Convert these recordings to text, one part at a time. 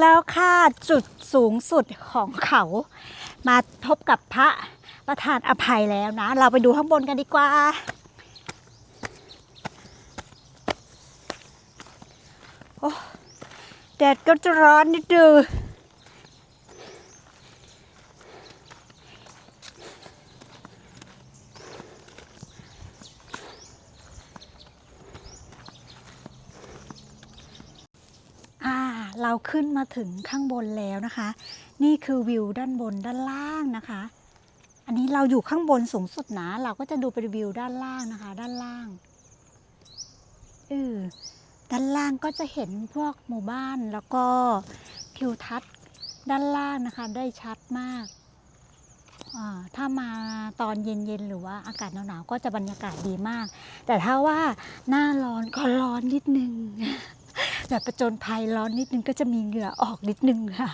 แล้วค่ะจุดสูงสุดของเขา มาพบกับพระประธานอภัยแล้วนะ เราไปดูข้างบนกันดีกว่า โอ้แดดก็จะร้อนนิดเดียว เราขึ้นมาถึงข้างบนแล้วนะคะ นี่คือวิวด้านบนด้านล่างนะคะ อันนี้เราอยู่ข้างบนสูงสุดนะ เราก็จะดูเป็นวิวด้านล่างนะคะ ด้านล่างเออด้านล่างก็จะเห็นพวกหมู่บ้านแล้วก็ทิวทัศน์ด้านล่างนะคะ ได้ชัดมากอ่าถ้ามาตอนเย็นๆหรือว่าอากาศหนาวๆก็จะบรรยากาศดีมาก แต่ถ้าว่าหน้าร้อนก็ร้อนนิดนึง แบบประจนภัยร้อนนิดนึงก็จะมีเหงื่อออกนิดนึงค่ะ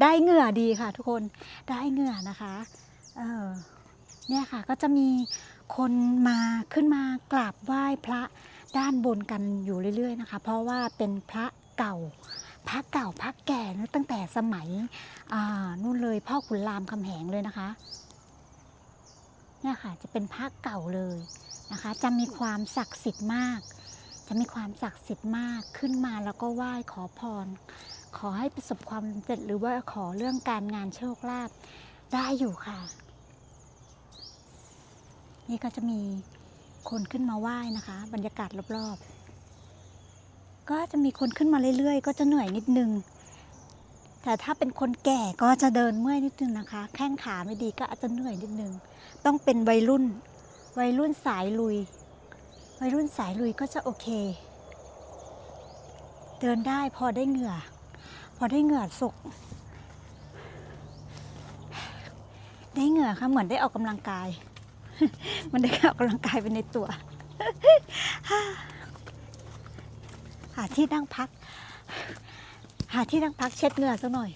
ได้เหงื่อดีค่ะ ทุกคนได้เหงื่อนะคะเออเนี่ยค่ะก็จะมีคนมาขึ้นมากราบไหว้พระด้านบนกันอยู่เรื่อย ๆ นะคะ เพราะว่าเป็นพระเก่า พระเก่าพระแก่นะตั้งแต่สมัยนู่นเลยพ่อขุนรามคำแหงเลยนะคะเนี่ยค่ะจะเป็นพระเก่าเลยนะคะ จะมีความศักดิ์สิทธิ์มาก จะมีความศักดิ์สิทธิ์มากขึ้นมาแล้วก็ไหว้ขอพร ขอให้ประสบความสำเร็จหรือว่าขอเรื่องการงานโชคลาภได้อยู่ค่ะ นี่ก็จะมีคนขึ้นมาไหว้นะคะ บรรยากาศรอบๆ ก็จะมีคนขึ้นมาเรื่อยๆ ก็จะเหนื่อยนิดนึง แต่ถ้าเป็นคนแก่ก็จะเดินเมื่อยนิดนึงนะคะ แข้งขาไม่ดีก็อาจจะเหนื่อยนิดนึง ต้องเป็นวัยรุ่น วัยรุ่นสายลุย วัยรุ่นสายลุยก็จะโอเค เดินได้พอได้เหงื่อ พอได้เหงื่อสุก ได้เหงื่อค่ะเหมือนได้ออกกำลังกาย มันได้ออกกำลังกายไปในตัวหาที่นั่งพัก หาที่นั่งพักเช็ดเหงื่อสักหน่อย